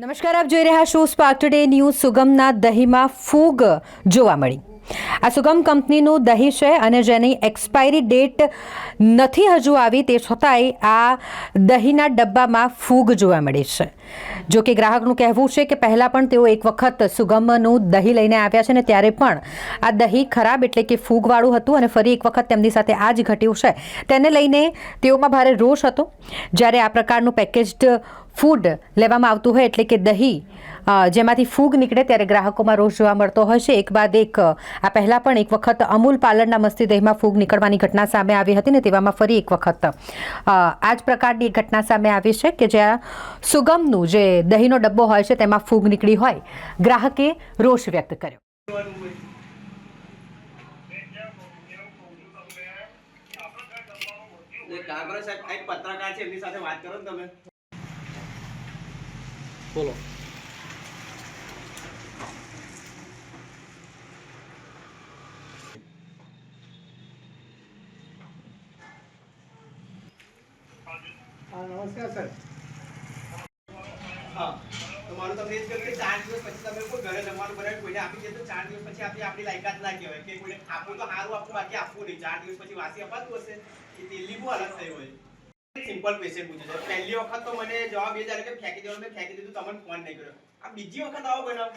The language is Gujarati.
નમસ્કાર, આપ જોઈ રહ્યા છો સ્પાર્ક ટુડે ન્યૂઝ સુગમના દહીંમાં ફૂગ જોવા મળી. આ સુગમ કંપનીનું દહીં છે અને જેની એક્સપાયરી ડેટ નથી હજુ આવી તે છતાંય આ દહીંના ડબ્બામાં ફૂગ જોવા મળી છે. જો કે ગ્રાહકનું કહેવું છે કે પહેલાં પણ તેઓ એક વખત સુગમનું દહીં લઈને આવ્યા છે ને ત્યારે પણ આ દહીં ખરાબ એટલે કે ફૂગવાળું હતું અને ફરી એક વખત તેમની સાથે આ જ ઘટ્યું છે. તેને લઈને તેઓમાં ભારે રોષ હતો. જ્યારે આ પ્રકારનું પેકેજ્ડ ફૂડ લેવામાં આવતું હોય એટલે કે દહીં જેમાંથી ફૂગ નીકળે ત્યારે ગ્રાહકોમાં રોષ જોવા મળતો હોય છે. એક બાદ એક, આ પહેલાં પણ એક વખત અમૂલ પાલનના મસ્તી દહીંમાં ફૂગ નીકળવાની ઘટના સામે આવી હતી ને તેવામાં ફરી એક વખત. આ જ પ્રકારની ઘટના સામે આવી છે કે જ્યાં સુગમનું જે દહીંનો ડબ્બો હોય છે તેમાં ફૂગ નીકળી હોય. ગ્રાહકે રોષ વ્યક્ત કર્યો. કાગળ સાહેબ પત્રકાર છે, એમની સાથે વાત કરો ને તમે. બોલો નમસ્કાર સર. હા તમારું મારું તમને એ જ કે ચાર દિવસ પછી તમે કોઈ ઘરે જમવાનું બનાવી કોઈને આપી દે તો ચાર દિવસ પછી આપણી આપણી લાયકાત ના કહેવાય કે કોઈને આપવું તો સારું આપવું બાકી આપવું નહીં. ચાર દિવસ પછી વાસી અપાતું હશે. એ બહુ હાલત થઈ હોય. સિમ્પલ ક્વેશ્ચન પૂછે છે. પહેલી વખત તો મને જવાબ એ જ કે ફેંકી દેવાનું, મેં ફેંકી દીધું, તમને ફોન નહીં કર્યો. આ બીજી વખત આવો બનાવ.